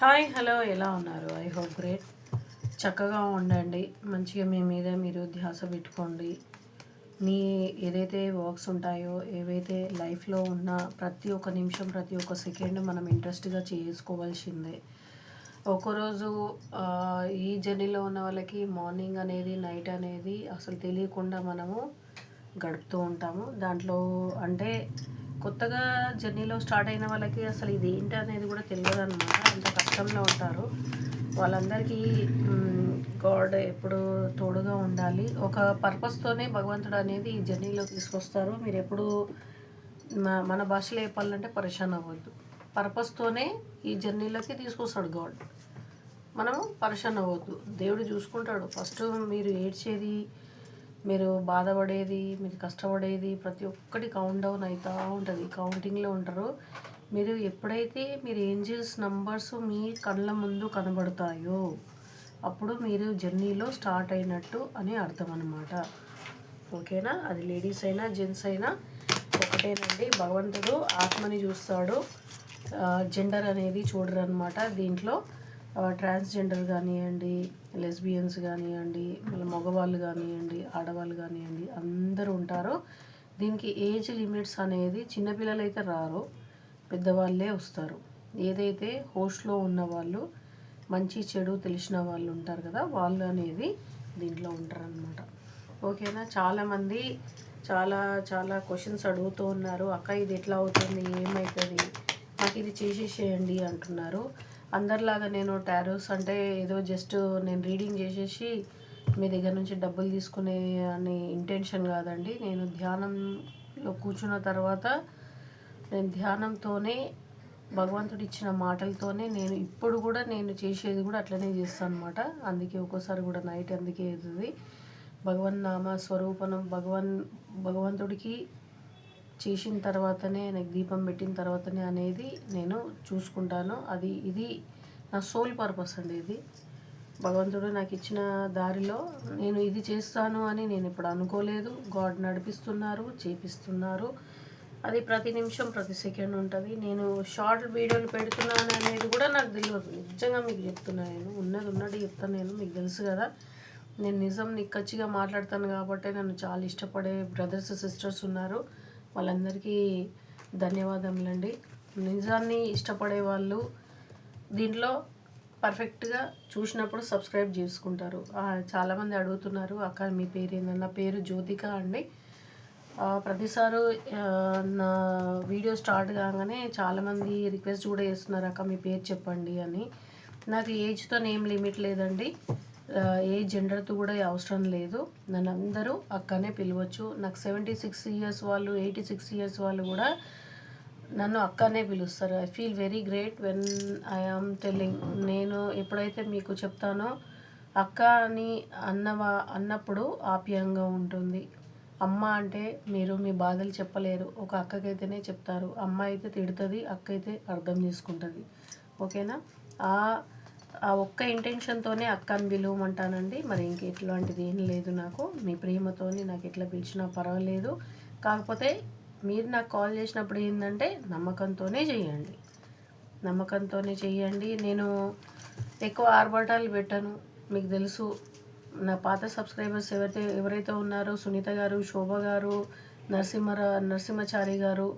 Hi hello ఎలా ఉన్నారు? I hope great. చక్కగా ఉండండి. మంచిగా మీ మీద మీరు ధ్యాస పెట్టుకోండి. మీ ఏదైతే వర్క్స్ ఉంటాయో ఏవైతే లైఫ్లో ఉన్న ప్రతి ఒక్క నిమిషం ప్రతి ఒక్క సెకండ్ మనం ఇంట్రెస్ట్గా చేసుకోవాల్సిందే. ఒకరోజు ఈ జర్నీలో ఉన్న వాళ్ళకి మార్నింగ్ అనేది నైట్ అనేది అసలు తెలియకుండా మనము గడుపుతూ ఉంటాము. దాంట్లో అంటే కొత్తగా జర్నీలో స్టార్ట్ అయిన వాళ్ళకి అసలు ఇది ఏంటి అనేది కూడా తెలియదు అనమాట అంత కష్టంలో ఉంటారు. వాళ్ళందరికీ గాడ్ ఎప్పుడు తోడుగా ఉండాలి. ఒక పర్పస్తోనే భగవంతుడు అనేది ఈ జర్నీలో తీసుకొస్తారు. మీరు ఎప్పుడు మన మన భాషలో చెప్పాలంటే పరేషాన్ అవ్వద్దు. పర్పస్తోనే ఈ జర్నీలోకి తీసుకొస్తాడు గాడ్. మనము పరేషాన్ అవ్వద్దు. దేవుడు చూసుకుంటాడు. ఫస్ట్ మీరు ఏడ్చేది మీరు బాధపడేది మీరు కష్టపడేది ప్రతి ఒక్కటి కౌంట్ డౌన్ అవుతూ ఉంటుంది. కౌంటింగ్లో ఉంటారు. మీరు ఎప్పుడైతే మీరు ఏంజిల్స్ నంబర్స్ మీ కళ్ళ ముందు కనబడతాయో అప్పుడు మీరు జర్నీలో స్టార్ట్ అయినట్టు అని అర్థం అనమాట ఓకేనా? అది లేడీస్ అయినా జెంట్స్ అయినా ఒకటేనండి. భగవంతుడు ఆత్మని చూస్తాడు. జెండర్ అనేది చూడరు అనమాట దీంట్లో ట్రాన్స్జెండర్ కానివ్వండి లెస్బియన్స్ కానివ్వండి మళ్ళీ మగవాళ్ళు కానివ్వండి ఆడవాళ్ళు కానివ్వండి అందరూ ఉంటారు. దీనికి ఏజ్ లిమిట్స్ అనేది చిన్నపిల్లలు అయితే రారు పెద్దవాళ్ళే వస్తారు. ఏదైతే హోస్ట్లో ఉన్న వాళ్ళు మంచి చెడు తెలిసిన వాళ్ళు ఉంటారు కదా వాళ్ళు అనేది దీంట్లో ఉంటారనమాట ఓకేనా? చాలామంది చాలా చాలా క్వశ్చన్స్ అడుగుతూ ఉన్నారు. అక్క ఇది ఎట్లా అవుతుంది? ఏమవుతుంది నాకు ఇది చేసేసేయండి అంటున్నారు. అందరిలాగా నేను టారోస్ అంటే ఏదో జస్ట్ నేను రీడింగ్ చేసేసి మీ దగ్గర నుంచి డబ్బులు తీసుకునే అని ఇంటెన్షన్ కాదండి. నేను ధ్యానంలో కూర్చున్న తర్వాత నేను ధ్యానంతోనే భగవంతుడు ఇచ్చిన మాటలతోనే నేను ఇప్పుడు కూడా నేను చేసేది కూడా అట్లనే చేస్తాను అనమాట అందుకే ఒక్కోసారి కూడా నైట్ అందుకే అవుతుంది భగవన్ నామ స్వరూపణం భగవన్ భగవంతుడికి చేసిన తర్వాతనే నాకు దీపం పెట్టిన తర్వాతనే అనేది నేను చూసుకుంటాను. అది ఇది నా సోల్ పర్పస్ అండి ఇది. భగవంతుడు నాకు ఇచ్చిన దారిలో నేను ఇది చేస్తాను అని నేను ఇప్పుడు అనుకోలేదు. గాడ్ నడిపిస్తున్నారు చేపిస్తున్నారు. అది ప్రతి నిమిషం ప్రతి సెకండ్ ఉంటుంది. నేను షార్ట్ వీడియోలు పెడుతున్నాను అనేది కూడా నాకు తెలియదు. నిజంగా మీకు చెప్తున్నాను నేను. ఉన్నది ఉన్నది చెప్తాను నేను. మీకు తెలుసు కదా. నేను నిజం నిక్కచ్చిగా మాట్లాడతాను కాబట్టి నన్ను చాలా ఇష్టపడే బ్రదర్స్ సిస్టర్స్ ఉన్నారు. వాళ్ళందరికీ ధన్యవాదములండి. నిజాన్ని ఇష్టపడే వాళ్ళు దీంట్లో పర్ఫెక్ట్గా చూసినప్పుడు సబ్స్క్రైబ్ చేసుకుంటారు. చాలామంది అడుగుతున్నారు అక్క మీ పేరు ఏందన్న నా పేరు జ్యోతిక అండి. ప్రతిసారి నా వీడియో స్టార్ట్ కాగానే చాలామంది రిక్వెస్ట్ కూడా చేస్తున్నారు అక్క మీ పేరు చెప్పండి అని. నాకు ఏజ్తో ఏం లిమిట్ లేదండి. ఏ జెండర్తో కూడా అవసరం లేదు. నన్ను అందరూ అక్కనే పిలవచ్చు. నాకు సెవెంటీ సిక్స్ ఇయర్స్ వాళ్ళు ఎయిటీ సిక్స్ ఇయర్స్ వాళ్ళు కూడా నన్ను అక్కనే పిలుస్తారు. I feel very great when I am telling నేను ఎప్పుడైతే మీకు చెప్తానో అక్క అని అన్నవా అన్నప్పుడు ఆప్యాయంగా ఉంటుంది. అమ్మ అంటే మీరు మీ బాధలు చెప్పలేరు. ఒక అక్కకైతేనే చెప్తారు. అమ్మ అయితే తిడుతుంది అక్క అయితే అర్థం చేసుకుంటుంది. ఓకేనా? ఆ ఆ ఒక్క ఇంటెన్షన్తోనే అక్కని పిలువమంటానండి. మరి ఇంక ఇట్లాంటిది ఏం లేదు నాకు. మీ ప్రేమతోని నాకు ఎట్లా పిలిచినా పర్వాలేదు. కాకపోతే మీరు నాకు కాల్ చేసినప్పుడు ఏంటంటే నమ్మకంతోనే చేయండి నమ్మకంతోనే చేయండి నేను ఎక్కువ ఆర్భాటాలు పెట్టాను. మీకు తెలుసు నా పాత సబ్స్క్రైబర్స్ ఎవరైతే ఎవరైతే ఉన్నారో సునీత గారు శోభ గారు నరసింహరా నరసింహచారి గారు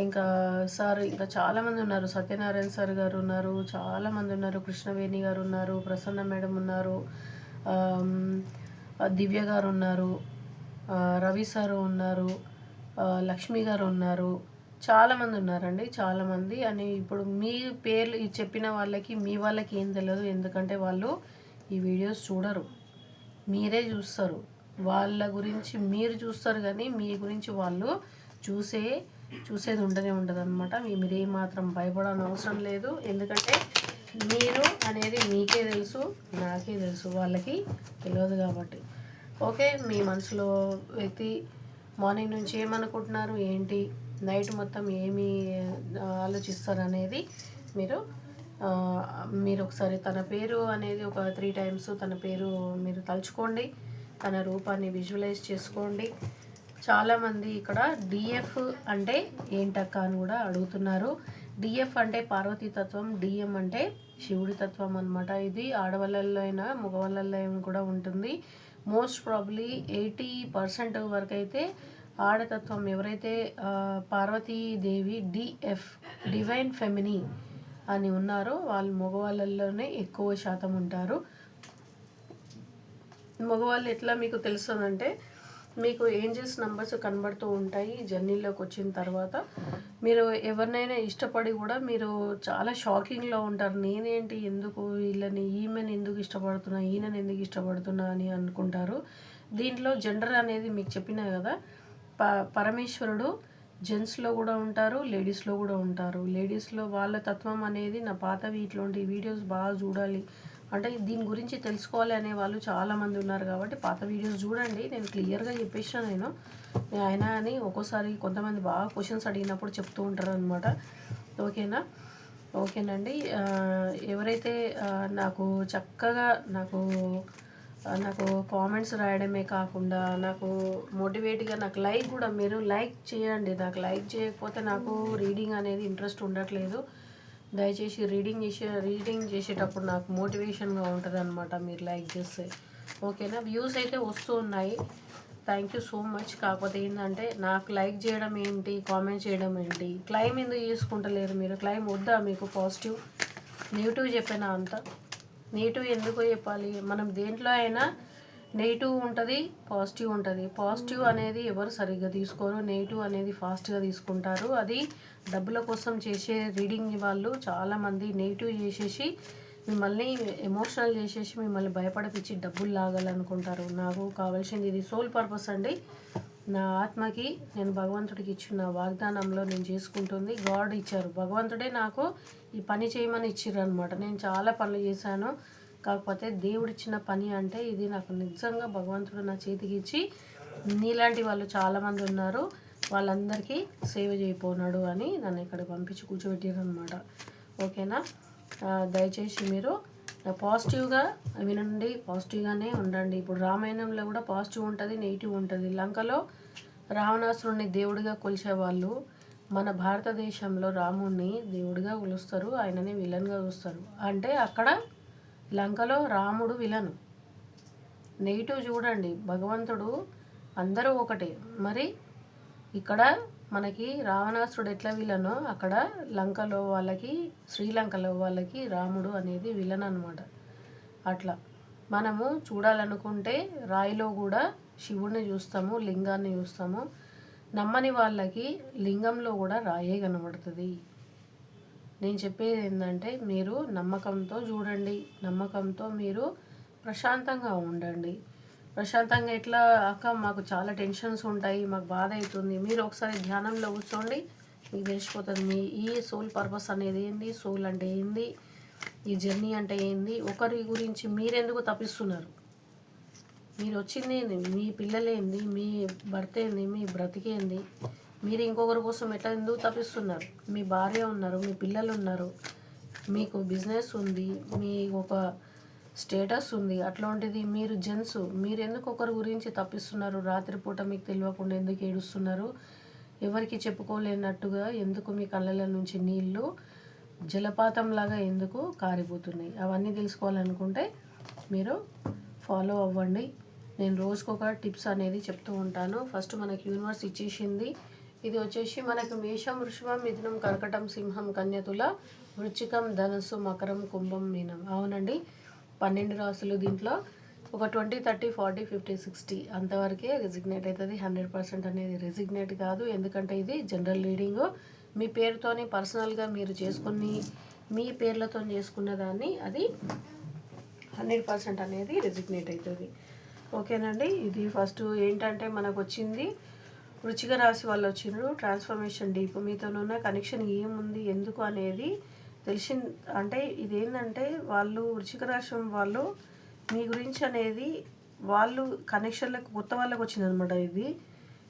ఇంకా సార్ ఇంకా చాలామంది ఉన్నారు. సత్యనారాయణ సార్ గారు ఉన్నారు. చాలామంది ఉన్నారు. కృష్ణవేణి గారు ఉన్నారు. ప్రసన్న మేడం ఉన్నారు. దివ్య గారు ఉన్నారు. రవి సార్ ఉన్నారు. లక్ష్మి గారు ఉన్నారు. చాలామంది ఉన్నారండి. చాలామంది. అని ఇప్పుడు మీ పేర్లు చెప్పిన వాళ్ళకి మీ వాళ్ళకి ఏం తెలియదు ఎందుకంటే వాళ్ళు ఈ వీడియోస్ చూడరు. మీరే చూస్తారు. వాళ్ళ గురించి మీరు చూస్తారు కానీ మీ గురించి వాళ్ళు చూసే చూసేది ఉండనే ఉండదు అనమాట మీరు ఏమాత్రం భయపడాల్సిన అవసరం లేదు. ఎందుకంటే మీరు అనేది మీకే తెలుసు నాకే తెలుసు వాళ్ళకి తెలియదు కాబట్టి. ఓకే? మీ మనసులో వ్యక్తి మార్నింగ్ నుంచి ఏమనుకుంటున్నారు? ఏంటి? నైట్ మొత్తం ఏమి ఆలోచిస్తారు అనేది మీరు మీరు ఒకసారి తన పేరు అనేది ఒక త్రీ టైమ్స్ తన పేరు మీరు తలుచుకోండి. తన రూపాన్ని విజువలైజ్ చేసుకోండి. చాలామంది ఇక్కడ డిఎఫ్ అంటే ఏంటక్క అని కూడా అడుగుతున్నారు. డిఎఫ్ అంటే పార్వతీ తత్వం డిఎం అంటే శివుడి తత్వం అనమాట ఇది ఆడవాళ్ళల్లో అయినా మగవాళ్ళల్లో అయినా కూడా ఉంటుంది. మోస్ట్ ప్రాబ్లీ ఎయిటీ పర్సెంట్ వరకు అయితే ఆడతత్వం ఎవరైతే పార్వతీదేవి డిఎఫ్ డివైన్ ఫెమినీ అని ఉన్నారో వాళ్ళు మగవాళ్ళల్లోనే ఎక్కువ శాతం ఉంటారు. మగవాళ్ళు ఎట్లా మీకు తెలుస్తుందంటే మీకు ఏంజల్స్ నంబర్స్ కనబడుతూ ఉంటాయి జర్నీలోకి వచ్చిన తర్వాత. మీరు ఎవరినైనా ఇష్టపడి కూడా మీరు చాలా షాకింగ్లో ఉంటారు. నేనేంటి ఎందుకు వీళ్ళని ఈమెను ఎందుకు ఇష్టపడుతున్నా ఈయనని ఎందుకు ఇష్టపడుతున్నా అని అనుకుంటారు. దీంట్లో జెండర్ అనేది మీకు చెప్పినా కదా ప పరమేశ్వరుడు జెంట్స్లో కూడా ఉంటారు లేడీస్లో కూడా ఉంటారు. లేడీస్లో వాళ్ళ తత్వం అనేది నా పాతవి ఇట్లాంటి వీడియోస్ బాగా చూడాలి. అంటే దీని గురించి తెలుసుకోవాలి అనే వాళ్ళు చాలామంది ఉన్నారు కాబట్టి పాత వీడియోస్ చూడండి. నేను క్లియర్గా చెప్పేసిన నేను. అయినా అని ఒక్కోసారి కొంతమంది బాగా క్వశ్చన్స్ అడిగినప్పుడు చెప్తూ ఉంటారు అనమాట ఓకేనా? ఓకేనండి. ఎవరైతే నాకు చక్కగా నాకు నాకు కామెంట్స్ రాయడమే కాకుండా నాకు మోటివేట్గా నాకు లైక్ కూడా మీరు లైక్ చేయండి. నాకు లైక్ చేయకపోతే నాకు రీడింగ్ అనేది ఇంట్రెస్ట్ ఉండట్లేదు. దయచేసి రీడింగ్ చేసే రీడింగ్ చేసేటప్పుడు నాకు మోటివేషన్గా ఉంటుంది అనమాట మీరు లైక్ చేస్తే. ఓకేనా? వ్యూస్ అయితే వస్తూ ఉన్నాయి థ్యాంక్ యూ సో మచ్ కాకపోతే ఏంటంటే నాకు లైక్ చేయడం ఏంటి కామెంట్ చేయడం ఏంటి క్లైమ్ ఎందుకు చేసుకుంటలేరు మీరు? క్లైమ్ వద్దా మీకు? పాజిటివ్ నెగిటివ్ చెప్పానా అంతా. నెగిటివ్ ఎందుకు చెప్పాలి? మనం దేంట్లో అయినా నెగిటివ్ ఉంటుంది పాజిటివ్ ఉంటుంది. పాజిటివ్ అనేది ఎవరు సరిగ్గా తీసుకోరు నెగిటివ్ అనేది ఫాస్ట్గా తీసుకుంటారు. అది డబ్బుల కోసం చేసే రీడింగ్ వాళ్ళు చాలామంది నెగిటివ్ చేసేసి మిమ్మల్ని ఎమోషనల్ చేసేసి మిమ్మల్ని భయపడపిచ్చి డబ్బులు లాగాలనుకుంటారు. నాకు కావాల్సింది ఇది సోల్ పర్పస్ అండి. నా ఆత్మకి నేను భగవంతుడికి ఇచ్చిన వాగ్దానంలో నేను చేసుకుంటుంది. గాడ్ ఇచ్చారు. భగవంతుడే నాకు ఈ పని చేయమని ఇచ్చిర్రు అనమాట నేను చాలా పనులు చేశాను. కాకపోతే దేవుడిచ్చిన పని అంటే ఇది నాకు నిజంగా భగవంతుడు నా చేతికి ఇచ్చి నీలాంటి వాళ్ళు చాలామంది ఉన్నారు. వాళ్ళందరికీ సేవ చేయపోనాడు అని నన్ను ఇక్కడ పంపించి కూర్చోబెట్టారనమాట ఓకేనా? దయచేసి మీరు పాజిటివ్గా వినండి పాజిటివ్గానే ఉండండి. ఇప్పుడు రామాయణంలో కూడా పాజిటివ్ ఉంటుంది నెగిటివ్ ఉంటుంది. లంకలో రావణాసురుణ్ణి దేవుడిగా కొలిచేవాళ్ళు మన భారతదేశంలో రాముణ్ణి దేవుడిగా కొలుస్తారు ఆయనని విలన్గా చూస్తారు. అంటే అక్కడ లంకలో రాముడు విలను. నెగిటివ్ చూడండి. భగవంతుడు అందరూ ఒకటే. మరి ఇక్కడ మనకి రావణాసురుడు ఎట్లా విలనో అక్కడ లంకలో వాళ్ళకి శ్రీలంకలో వాళ్ళకి రాముడు అనేది విలన్ అనమాట అట్లా. మనము చూడాలనుకుంటే రాయిలో కూడా శివుడిని చూస్తాము లింగాన్ని చూస్తాము. నమ్మని వాళ్ళకి లింగంలో కూడా రాయే కనబడుతుంది. నేను చెప్పేది ఏంటంటే మీరు నమ్మకంతో చూడండి. నమ్మకంతో మీరు ప్రశాంతంగా ఉండండి. ప్రశాంతంగా ఎట్లా? అక్క మాకు చాలా టెన్షన్స్ ఉంటాయి మాకు బాధ అవుతుంది మీరు ఒకసారి ధ్యానంలో కూర్చోండి. మీకు తెలిసిపోతుంది మీ ఈ సోల్ పర్పస్ అనేది ఏంది? సోల్ అంటే ఏంది? ఈ జర్నీ అంటే ఏంది? ఒకరి గురించి మీరెందుకు తప్పిస్తున్నారు? మీరు వచ్చింది ఏంది? మీ పిల్లలేంది మీ భర్త ఏంది? మీ బ్రతికేంది? మీరు ఇంకొకరి కోసం ఎట్లా ఎందుకు తప్పిస్తున్నారు? మీ భార్య ఉన్నారు మీ పిల్లలు ఉన్నారు మీకు బిజినెస్ ఉంది మీ ఒక స్టేటస్ ఉంది అట్లాంటిది మీరు జెంట్స్ మీరు ఎందుకు ఒకరి గురించి తప్పిస్తున్నారు? రాత్రిపూట మీకు తెలియకుండా ఎందుకు ఏడుస్తున్నారు? ఎవరికి చెప్పుకోలేనట్టుగా ఎందుకు మీ కళ్ళల నుంచి నీళ్ళు జలపాతంలాగా ఎందుకు కారిపోతున్నాయి? అవన్నీ తెలుసుకోవాలనుకుంటే మీరు ఫాలో అవ్వండి. నేను రోజుకొక టిప్స్ అనేది చెప్తూ ఉంటాను. ఫస్ట్ మనకి యూనివర్స్ ఇచ్చేసింది ఇది వచ్చేసి మనకు మేషం వృషభం మిథునం కర్కటం సింహం కన్యతుల వృచ్చికం ధనుసు మకరం కుంభం మీనం. అవునండి. పన్నెండు రాసులు దీంట్లో. ఒక twenty thirty forty fifty sixty. అంతవరకే రెసిగ్నేట్ అవుతుంది. హండ్రెడ్ పర్సెంట్ అనేది రెసిగ్నేట్ కాదు. ఎందుకంటే ఇది జనరల్ రీడింగ్ మీ పేరుతోని పర్సనల్గా మీరు చేసుకుని మీ పేర్లతో చేసుకున్న దాన్ని అది హండ్రెడ్ పర్సెంట్ అనేది రెసిగ్నేట్ అవుతుంది. ఓకేనండి. ఇది ఫస్ట్ ఏంటంటే మనకు వచ్చింది వృచిక రాశి వాళ్ళు వచ్చిండ్రు. ట్రాన్స్ఫర్మేషన్ డీప్ మీతోనున్న కనెక్షన్ ఏముంది ఎందుకు అనేది తెలిసింది అంటే ఇదేంటంటే వాళ్ళు వృచిక రాశి వాళ్ళు మీ గురించి అనేది వాళ్ళు కనెక్షన్లకు కొత్త వాళ్ళకి వచ్చిందనమాట ఇది.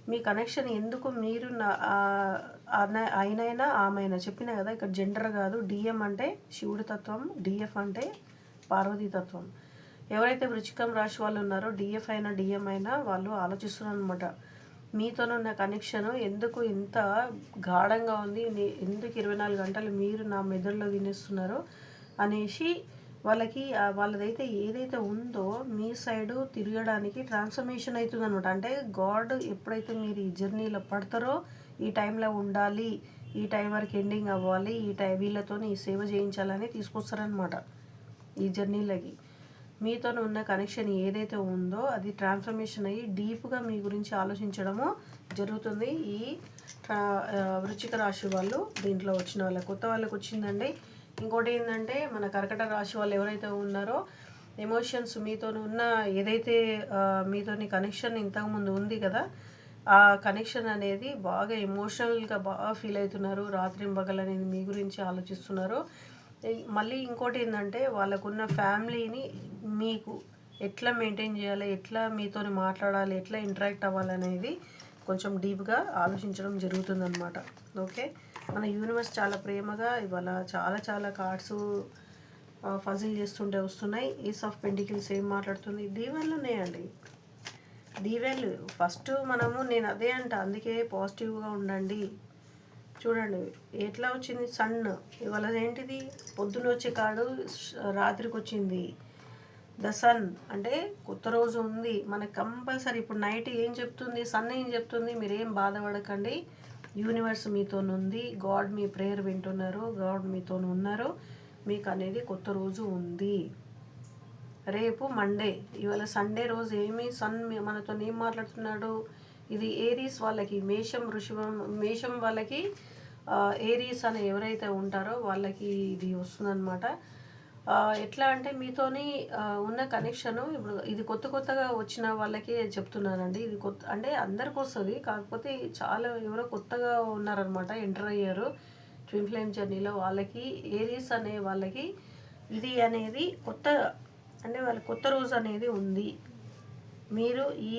మీ కనెక్షన్ ఎందుకు మీరు నా- ఆయనైనా ఆమెనా? చెప్పిన కదా ఇక్కడ జెండర్ కాదు. డిఎం అంటే శివుడి తత్వం డిఎఫ్ అంటే పార్వతీ తత్వం. ఎవరైతే వృచికం రాశి వాళ్ళు ఉన్నారో డిఎఫ్ అయినా డిఎం అయినా వాళ్ళు ఆలోచిస్తున్నారు అనమాట మీతోనున్న కనెక్షన్ ఎందుకు ఇంత గాఢంగా ఉంది? ఎందుకు ఇరవై నాలుగు గంటలు మీరు నా మెదడులో తినేస్తున్నారు అనేసి వాళ్ళకి వాళ్ళదైతే ఏదైతే ఉందో మీ సైడు తిరగడానికి ట్రాన్స్ఫర్మేషన్ అవుతుంది అనమాట అంటే గాడ్ ఎప్పుడైతే మీరు ఈ జర్నీలో పడతారో ఈ టైంలో ఉండాలి ఈ టైం వరకు ఎండింగ్ అవ్వాలి ఈ టైం వీళ్ళతో ఈ సేవ చేయించాలని తీసుకొస్తారనమాట ఈ జర్నీలకి మీతో ఉన్న కనెక్షన్ ఏదైతే ఉందో అది ట్రాన్స్ఫర్మేషన్ అయ్యి డీప్గా మీ గురించి ఆలోచించడము జరుగుతుంది. ఈ వృచ్చిక రాశి వాళ్ళు దీంట్లో వచ్చిన వాళ్ళకి కొత్త వాళ్ళకి వచ్చిందండి. ఇంకోటి ఏంటంటే మన కర్కట రాశి వాళ్ళు ఎవరైతే ఉన్నారో ఎమోషన్స్ మీతో ఉన్న ఏదైతే మీతోని కనెక్షన్ ఇంతకుముందు ఉంది కదా ఆ కనెక్షన్ అనేది బాగా ఎమోషనల్గా బాగా ఫీల్ అవుతున్నారు. రాత్రి అనేది మీ గురించి ఆలోచిస్తున్నారు. మళ్ళీ ఇంకోటి ఏంటంటే వాళ్ళకున్న ఫ్యామిలీని మీకు ఎట్లా మెయింటైన్ చేయాలి ఎట్లా మీతోని మాట్లాడాలి ఎట్లా ఇంటరాక్ట్ అవ్వాలనేది కొంచెం డీప్గా ఆలోచించడం జరుగుతుందన్నమాట. ఓకే? మన యూనివర్స్ చాలా ప్రేమగా ఇవాళ చాలా చాలా కార్డ్స్ ఫజిల్ చేస్తుంటే వస్తున్నాయి. ఈస్ ఆఫ్ పెంటికల్స్ ఏం మాట్లాడుతుంది? దీవెనలు ఉన్నాయండి. దీవెనలు. ఫస్ట్ మనము నేను అదే అంట అందుకే పాజిటివ్గా ఉండండి. చూడండి ఎట్లా వచ్చింది సన్? ఇవాళ ఏంటిది? పొద్దున వచ్చే కాడు రాత్రికి వచ్చింది ద సన్. అంటే కొత్త రోజు ఉంది. మనకు కంపల్సరీ ఇప్పుడు నైట్ ఏం చెప్తుంది సన్ ఏం చెప్తుంది మీరు ఏం బాధపడకండి. యూనివర్స్ మీతో ఉంది. గాడ్ మీ ప్రేయర్ వింటున్నారు. గాడ్ మీతో ఉన్నారు. మీకు అనేది కొత్త రోజు ఉంది. రేపు మండే. ఇవాళ సండే రోజు ఏమి? సన్ మీ- మనతో ఏం మాట్లాడుతున్నాడు? ఇది ఏరీస్ వాళ్ళకి మేషం ఋషభం మేషం వాళ్ళకి ఏరీస్ అని ఎవరైతే ఉంటారో వాళ్ళకి ఇది వస్తుందన్నమాట. ఎట్లా అంటే మీతోని ఉన్న కనెక్షను ఇప్పుడు ఇది కొత్త కొత్తగా వచ్చిన వాళ్ళకి చెప్తున్నానండి. ఇది కొత్త అంటే అందరికి వస్తుంది కాకపోతే చాలా ఎవరో కొత్తగా ఉన్నారనమాట ఎంటర్ అయ్యారు. ట్విన్ ఫ్లేమ్ జర్నీలో వాళ్ళకి ఏరీస్ అనే వాళ్ళకి ఇది అనేది కొత్త అంటే వాళ్ళ కొత్త రోజు అనేది ఉంది. మీరు ఈ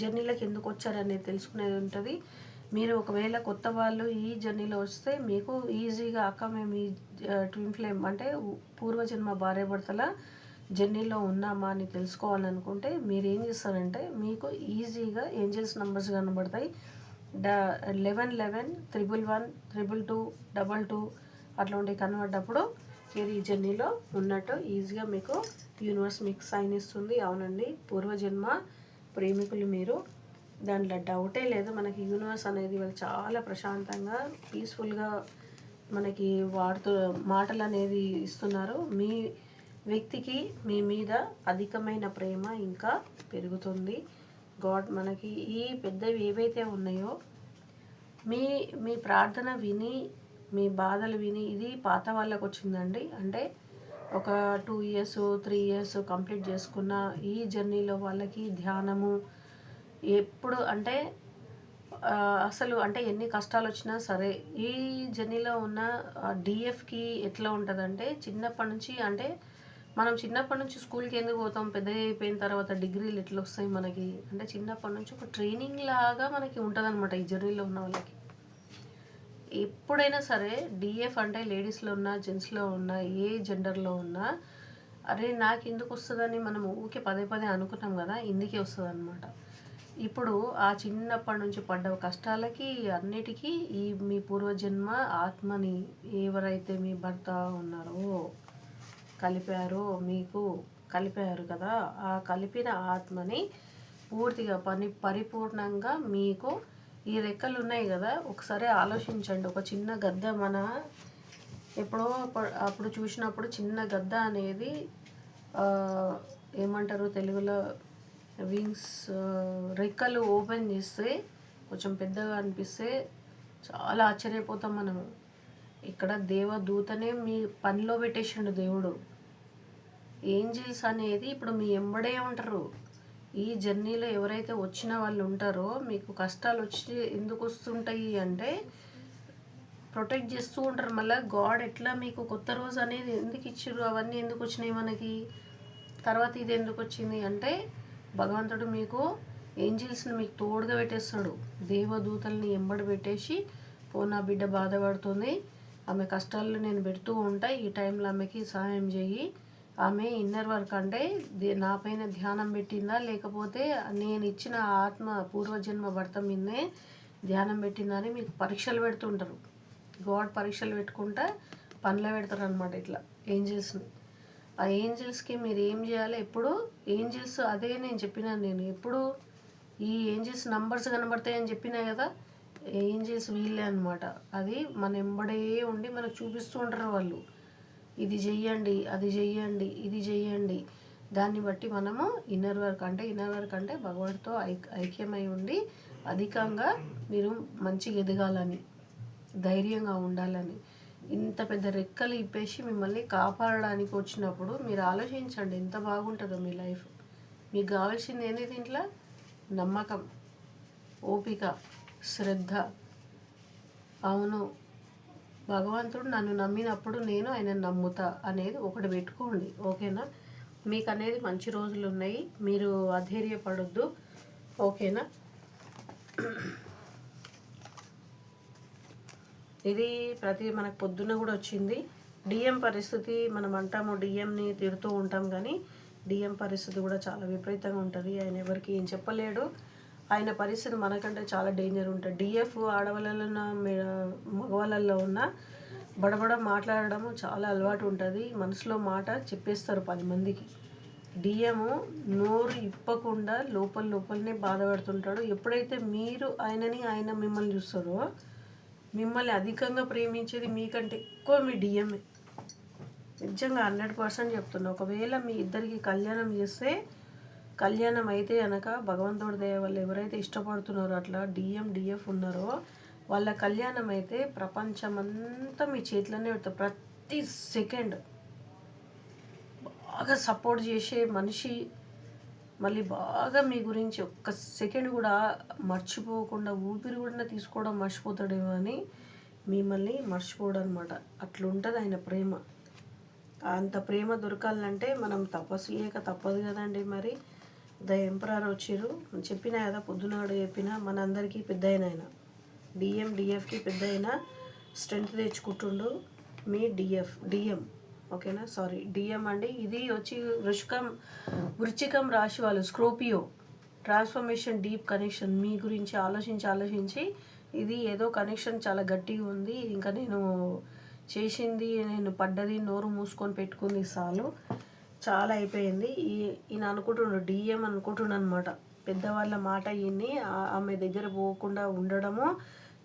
జర్నీలోకి ఎందుకు వచ్చారనేది తెలుసుకునేది ఉంటుంది. మీరు ఒకవేళ కొత్త వాళ్ళు ఈ జర్నీలో వస్తే మీకు ఈజీగా అక్క మేము ఈ ట్విన్ ఫ్లేమ్ అంటే పూర్వజన్మ భార్యాభర్తల జర్నీలో ఉన్నామా అని తెలుసుకోవాలనుకుంటే మీరు ఏం చేస్తారంటే మీకు ఈజీగా ఏంజల్స్ నెంబర్స్ కనబడతాయి. The eleven eleven triple one triple two double two అట్లాంటివి కనబడ్డప్పుడు మీరు ఈ జర్నీలో ఉన్నట్టు ఈజీగా మీకు యూనివర్స్ మీకు సైన్ ఇస్తుంది. అవునండి పూర్వజన్మ ప్రేమికులు మీరు. దాంట్లో డౌటే లేదు. మనకి యూనివర్స్ అనేది వాళ్ళు చాలా ప్రశాంతంగా పీస్ఫుల్గా మనకి వాడుతూ మాటలు అనేది ఇస్తున్నారు. మీ వ్యక్తికి మీ మీద అధికమైన ప్రేమ ఇంకా పెరుగుతుంది. గాడ్ మనకి ఈ పెద్దవి ఏవైతే ఉన్నాయో మీ మీ ప్రార్థన విని మీ బాధలు విని ఇది పాత వాళ్ళకు వచ్చిందండి అంటే ఒక two years three years complete చేసుకున్న ఈ జర్నీలో వాళ్ళకి ధ్యానము ఎప్పుడు అంటే అసలు అంటే ఎన్ని కష్టాలు వచ్చినా సరే ఈ జర్నీలో ఉన్న డిఎఫ్కి ఎట్లా ఉంటుందంటే చిన్నప్పటి నుంచి అంటే మనం చిన్నప్పటి నుంచి స్కూల్కి ఎందుకు పోతాం? పెద్ద అయిపోయిన తర్వాత డిగ్రీలు ఎట్లా వస్తాయి మనకి? అంటే చిన్నప్పటి నుంచి ఒక ట్రైనింగ్ లాగా మనకి ఉంటుంది ఈ జర్నీలో ఉన్న వాళ్ళకి. ఎప్పుడైనా సరే డిఎఫ్ అంటే లేడీస్లో ఉన్నా జెంట్స్లో ఉన్నా ఏ జెండర్లో ఉన్నా అరే నాకు ఎందుకు వస్తుందని మనం ఊకే పదే పదే అనుకున్నాం కదా ఇందుకే వస్తుంది అనమాట ఇప్పుడు ఆ చిన్నప్పటి నుంచి పడ్డ కష్టాలకి అన్నిటికీ ఈ మీ పూర్వజన్మ ఆత్మని ఎవరైతే మీ భర్త ఉన్నారో కలిపారో మీకు కలిపారు కదా ఆ కలిపిన ఆత్మని పూర్తిగా పని పరిపూర్ణంగా మీకు ఈ రెక్కలు ఉన్నాయి కదా ఒకసారి ఆలోచించండి. ఒక చిన్న గద్ద మన ఎప్పుడో అప్పుడు చూసినప్పుడు చిన్న గద్ద అనేది ఏమంటారు తెలుగులో? వింగ్స్ రెక్కలు ఓపెన్ చేస్తే కొంచెం పెద్దగా అనిపిస్తే చాలా ఆశ్చర్యపోతాం మనము. ఇక్కడ దేవదూతనే మీ పనిలో పెట్టేసిండు దేవుడు. ఏంజిల్స్ అనేది ఇప్పుడు మీ ఎంబడే ఉంటారు. ఈ జర్నీలో ఎవరైతే వచ్చిన వాళ్ళు ఉంటారో మీకు కష్టాలు వచ్చి ఎందుకు వస్తుంటాయి అంటే ప్రొటెక్ట్ చేస్తూ ఉంటారు. మళ్ళీ గాడ్ ఎట్లా మీకు కొత్త రోజు అనేది ఎందుకు ఇచ్చారు అవన్నీ ఎందుకు వచ్చినాయి మనకి? తర్వాత ఇది ఎందుకు వచ్చింది అంటే భగవంతుడు మీకు ఏంజిల్స్ని మీకు తోడుగా పెట్టేస్తాడు. దేవదూతల్ని ఎంబడి పెట్టేసి పో నా బిడ్డ బాధపడుతుంది. ఆమె కష్టాల్లో నేను పెడుతూ ఉంటా. ఈ టైంలో ఆమెకి సహాయం చేయి ఆమె ఇన్నర్ వర్క్ అంటే ది- నా పైన ధ్యానం పెట్టిందా? లేకపోతే నేను ఇచ్చిన ఆత్మ పూర్వజన్మ భర్త మీదనే ధ్యానం పెట్టిందా అని మీకు పరీక్షలు పెడుతుంటారు. గాడ్ పరీక్షలు పెట్టుకుంటా పనిలో పెడతారు అనమాట ఇట్లా ఏంజిల్స్ని. ఆ ఏంజిల్స్కి మీరు ఏం చేయాలి? ఎప్పుడు ఏంజిల్స్ అదే నేను చెప్పినాను నేను. ఎప్పుడు ఈ ఏంజిల్స్ నంబర్స్ కనబడతాయని చెప్పినా కదా ఏంజిల్స్ వీళ్ళే అనమాట అది మన ఎంబడే ఉండి మనకు చూపిస్తూ ఉంటారు వాళ్ళు. ఇది చెయ్యండి అది చెయ్యండి ఇది చెయ్యండి. దాన్ని బట్టి మనము ఇన్నర్ వర్క్ అంటే ఇన్నర్ వర్క్ అంటే భగవంతుతో ఐక్ ఐక్యమై ఉండి అధికంగా మీరు మంచిగా ఎదగాలని ధైర్యంగా ఉండాలని. ఇంత పెద్ద రెక్కలు ఇప్పేసి మిమ్మల్ని కాపాడడానికి వచ్చినప్పుడు మీరు ఆలోచించండి ఎంత బాగుంటుందో మీ లైఫ్ మీకు కావాల్సింది ఏంది దీంట్లో? నమ్మకం ఓపిక శ్రద్ధ. అవును భగవంతుడు నన్ను నమ్మినప్పుడు నేను ఆయన నమ్ముతా అనేది ఒకటి పెట్టుకోండి ఓకేనా? మీకు అనేది మంచి రోజులు ఉన్నాయి మీరు అధైర్యపడొద్దు ఓకేనా? ఇది ప్రతి మనకు పొద్దున్న కూడా వచ్చింది. డిఎం పరిస్థితి మనం అంటాము డిఎంని తిడుతూ ఉంటాం కానీ డిఎం పరిస్థితి కూడా చాలా విపరీతంగా ఉంటుంది. ఆయన ఎవరికి ఏం చెప్పలేడు. ఆయన పరిస్థితి మనకంటే చాలా డేంజర్ ఉంటుంది. డిఎఫ్ ఆడవాళ్ళలో ఉన్న మగవాళ్ళల్లో ఉన్న బడబడ మాట్లాడడము చాలా అలవాటు ఉంటుంది. మనసులో మాట చెప్పేస్తారు పది మందికి. డిఎం నోరు ఇప్పకుండా లోపల లోపలనే బాధపడుతుంటాడు ఎప్పుడైతే మీరు ఆయనని ఆయన మిమ్మల్ని చూస్తారో మిమ్మల్ని అధికంగా ప్రేమించేది మీకంటే ఎక్కువ మీ డిఎంఏ నిజంగా హండ్రెడ్ పర్సెంట్ చెప్తున్నా. ఒకవేళ మీ ఇద్దరికి కళ్యాణం చేస్తే కళ్యాణం అయితే అనక భగవంతుడి దయ వల్ల ఎవరైతే ఇష్టపడుతున్నారో అట్లా డిఎం డిఎఫ్ ఉన్నారో వాళ్ళ కళ్యాణం అయితే ప్రపంచమంతా మీ చేతిలోనే పెడతారు ప్రతి సెకండ్ బాగా సపోర్ట్ చేసే మనిషి మళ్ళీ బాగా మీ గురించి ఒక్క సెకండ్ కూడా మర్చిపోకుండా ఊపిరి కూడా తీసుకోవడం మర్చిపోతాడేమో అని మిమ్మల్ని మర్చిపోడు అనమాట అట్లుంటుంది ఆయన ప్రేమ. అంత ప్రేమ దొరకాలంటే మనం తపస్సు చేయక తప్పదు కదండి మరి. ద ఎంపరర్ వచ్చారు చెప్పినా కదా పొద్దునాడు చెప్పిన మనందరికీ పెద్ద అయిన ఆయన డిఎం డిఎఫ్కి పెద్ద అయిన స్ట్రెంత్ తెచ్చుకుంటుండు మీ డిఎఫ్ డిఎం. ఓకేనా? సారీ డిఎం అండి. ఇది వచ్చి వృషికం వృచ్చికం రాశి వాళ్ళు స్క్రోపియో. Transformation deep connection. మీ గురించి ఆలోచించి ఆలోచించి ఇది ఏదో కనెక్షన్ చాలా గట్టిగా ఉంది. ఇంకా నేను చేసింది నేను పడ్డది నోరు మూసుకొని పెట్టుకుంది సాలు చాలా అయిపోయింది. ఈ ఈయన అనుకుంటుండు డిఎం అనుకుంటుండు అనమాట పెద్దవాళ్ళ మాట ఈయన్ని ఆమె దగ్గర పోకుండా ఉండడము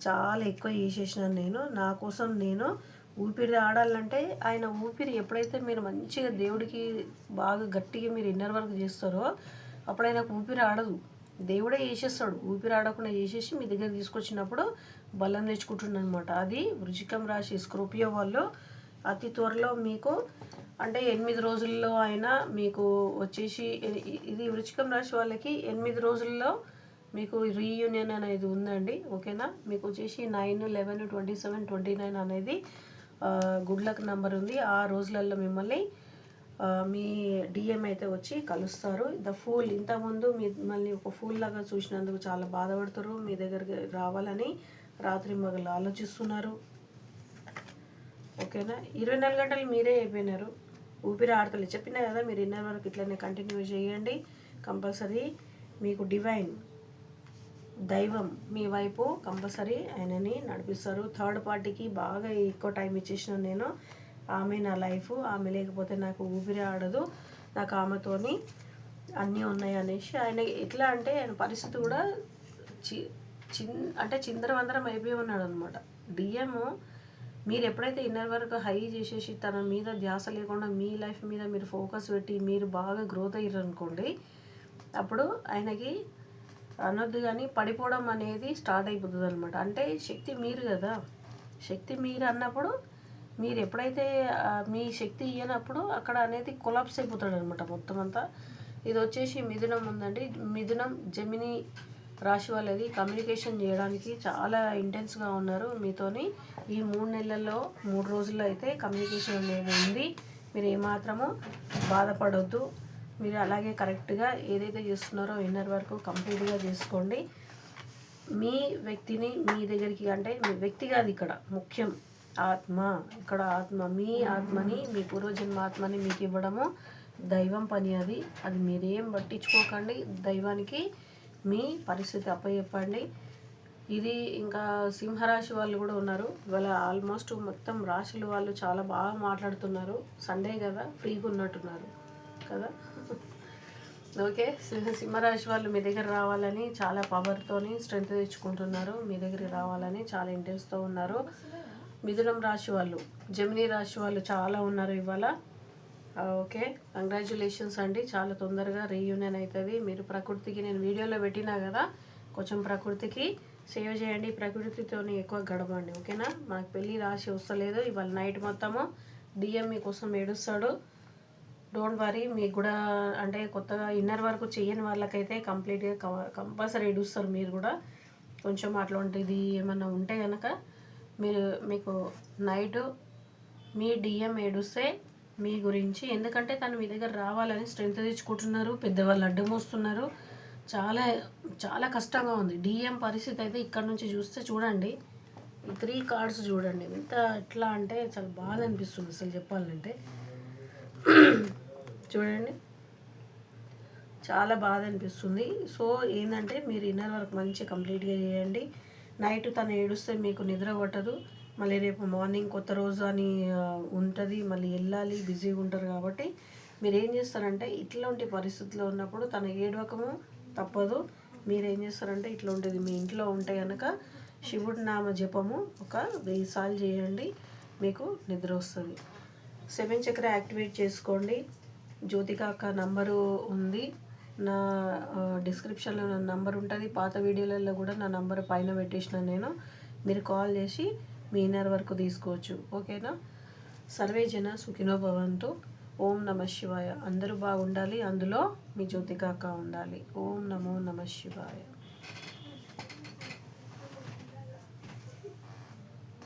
చాలా ఎక్కువ చేసేసినాను నేను. నా కోసం నేను ఊపిరి ఆడాలంటే ఆయన ఊపిరి ఎప్పుడైతే మీరు మంచిగా దేవుడికి బాగా గట్టిగా మీరు ఇన్నర్ వర్క్ చేస్తారో అప్పుడు ఆయనకు ఊపిరి ఆడదు. దేవుడే చేసేస్తాడు. ఊపిరి ఆడకుండా చేసేసి మీ దగ్గర తీసుకొచ్చినప్పుడు బలం తెచ్చుకుంటుండ అనమాట అది వృచికం రాశి స్క్రోపియో వాళ్ళు అతి త్వరలో మీకు అంటే ఎనిమిది రోజుల్లో అయినా మీకు వచ్చేసి ఇది వృచికం రాశి వాళ్ళకి ఎనిమిది రోజుల్లో మీకు రీయూనియన్ అనేది ఉందండి ఓకేనా? మీకు వచ్చేసి nine eleven twenty seven twenty nine అనేది గుడ్ లక్ నెంబర్ ఉంది. ఆ రోజులలో మిమ్మల్ని మీ డిఎం అయితే వచ్చి కలుస్తారు. ద ఫూల్ ఇంతకుముందు మిమ్మల్ని ఒక ఫూల్ లాగా చూసినందుకు చాలా బాధపడుతారు. మీ దగ్గరికి రావాలని రాత్రి మగలు ఆలోచిస్తున్నారు. ఓకేనా? ఇరవై నాలుగు గంటలు మీరే అయిపోయినారు. ఊపిరి ఆడతలు. చెప్పినా కదా మీరు ఇన్నర్ వరకు ఇట్లనే కంటిన్యూ చేయండి. కంపల్సరీ మీకు డివైన్ దైవం మీ వైపు కంపల్సరీ ఆయనని నడిపిస్తారు. థర్డ్ పార్టీకి బాగా ఎక్కువ టైం ఇచ్చేసిన నేను. ఆమె నా లైఫ్ ఆమె లేకపోతే నాకు ఊపిరి ఆడదు. నాకు ఆమెతోని అన్నీ ఉన్నాయి అనేసి ఆయన ఎట్లా అంటే ఆయన పరిస్థితి కూడా చి చిన్ అంటే చిందరవందరం అయిపోయి ఉన్నాడు అనమాట డిఎం మీరు ఎప్పుడైతే ఇన్నర్ వరకు హై చేసేసి తన మీద ధ్యాస లేకుండా మీ లైఫ్ మీద మీరు ఫోకస్ పెట్టి మీరు బాగా గ్రోత్ అయ్యారు అనుకోండి అప్పుడు ఆయనకి అనొద్దు కానీ పడిపోవడం అనేది స్టార్ట్ అయిపోతుంది అనమాట అంటే శక్తి మీరు కదా. శక్తి మీరు అన్నప్పుడు మీరు ఎప్పుడైతే మీ శక్తి ఇయ్యనప్పుడు అక్కడ అనేది కొలాప్స్ అయిపోతాడు అనమాట మొత్తం అంతా ఇది వచ్చేసి మిథునం ఉందండి. మిథునం జమిని రాశి వాళ్ళది. కమ్యూనికేషన్ చేయడానికి చాలా ఇంటెన్స్గా ఉన్నారు మీతోని. ఈ మూడు నెలల్లో మూడు రోజుల్లో అయితే కమ్యూనికేషన్ అనేది ఉంది. మీరు ఏమాత్రము బాధపడొద్దు. మీరు అలాగే కరెక్ట్గా ఏదైతే చేస్తున్నారో ఇన్నర్ వరకు కంప్లీట్గా చేసుకోండి. మీ వ్యక్తిని మీ దగ్గరికి అంటే మీ వ్యక్తి కాదు ఇక్కడ ముఖ్యం ఆత్మ. ఇక్కడ ఆత్మ మీ ఆత్మని మీ పూర్వజన్మ ఆత్మని మీకు ఇవ్వడము దైవం పని అది. అది మీరేం పట్టించుకోకండి. దైవానికి మీ పరిస్థితి అప్పచెప్పండి ఇది ఇంకా సింహరాశి వాళ్ళు కూడా ఉన్నారు. ఇవాళ ఆల్మోస్ట్ మొత్తం రాశులు వాళ్ళు చాలా బాగా మాట్లాడుతున్నారు. సండే కదా ఫ్రీగా ఉన్నట్టున్నారు కదా. ఓకే సింహ- సింహరాశి వాళ్ళు మీ దగ్గర రావాలని చాలా పవర్తోని స్ట్రెంత్ తెచ్చుకుంటున్నారు. మీ దగ్గరికి రావాలని చాలా ఇంట్రెస్ట్తో ఉన్నారు. మిథునం రాశి వాళ్ళు జమినీ రాశి వాళ్ళు చాలా ఉన్నారు ఇవాళ. ఓకే. కంగ్రాచులేషన్స్ అండి. చాలా తొందరగా రీయూనియన్ అవుతుంది మీరు ప్రకృతికి నేను వీడియోలో పెట్టినా కదా కొంచెం ప్రకృతికి సేవ్ చేయండి. ప్రకృతితోని ఎక్కువ గడపండి. ఓకేనా? మనకు పెళ్ళి రాసి వస్తలేదు. ఇవాళ నైట్ మొత్తము డిఎం మీకోసం ఏడుస్తాడు. డోంట్ వరీ మీకు కూడా అంటే కొత్తగా ఇన్నర్ వరకు చేయని వాళ్ళకైతే కంప్లీట్గా కంపల్సరీ ఏడుస్తారు మీరు కూడా. కొంచెం అట్లాంటిది ఏమన్నా ఉంటే కనుక మీరు మీకు నైట్ మీ డిఎం ఏడుస్తే మీ గురించి. ఎందుకంటే తను మీ దగ్గర రావాలని స్ట్రెంత్ తెచ్చుకుంటున్నారు పెద్దవాళ్ళు అడ్డం వస్తున్నారు. చాలా చాలా కష్టంగా ఉంది. డిఎం పరిస్థితి అయితే ఇక్కడ నుంచి చూస్తే చూడండి. ఈ త్రీ కార్డ్స్ చూడండి. ఎంత ఎట్లా అంటే చాలా బాధ అనిపిస్తుంది అసలు చెప్పాలంటే. చూడండి. చాలా బాధ అనిపిస్తుంది. సో ఏంటంటే మీరు ఇన్నర్ వర్క్ మంచి కంప్లీట్గా చేయండి. నైట్ తను ఏడుస్తే మీకు నిద్ర కొట్టదు. మళ్ళీ రేపు మార్నింగ్ కొత్త రోజు అని ఉంటుంది. మళ్ళీ వెళ్ళాలి బిజీగా ఉంటారు కాబట్టి మీరు ఏం చేస్తారంటే ఇట్లాంటి పరిస్థితిలో ఉన్నప్పుడు తన ఏడవకము తప్పదు. మీరు ఏం చేస్తారంటే ఇట్లా ఉంటుంది. మీ ఇంట్లో ఉంటే కనుక శివుడి నామ జపము ఒక వెయ్యి సార్లు చేయండి. మీకు నిద్ర వస్తుంది. సెవెన్ చక్ర యాక్టివేట్ చేసుకోండి. జ్యోతిక అక్క నంబరు ఉంది. నా డిస్క్రిప్షన్లో నా నంబర్ ఉంటుంది. పాత వీడియోలలో కూడా నా నంబర్ పైన పెట్టేసిన నేను. మీరు కాల్ చేసి మీనర్ వరకు తీసుకోవచ్చు. ఓకేనా? సర్వే జన సుఖినో భవంతు. ఓం నమ శివాయ. అందరూ బాగుండాలి. అందులో మీ జ్యోతికాక ఉండాలి. ఓం నమో నమ శివాయ.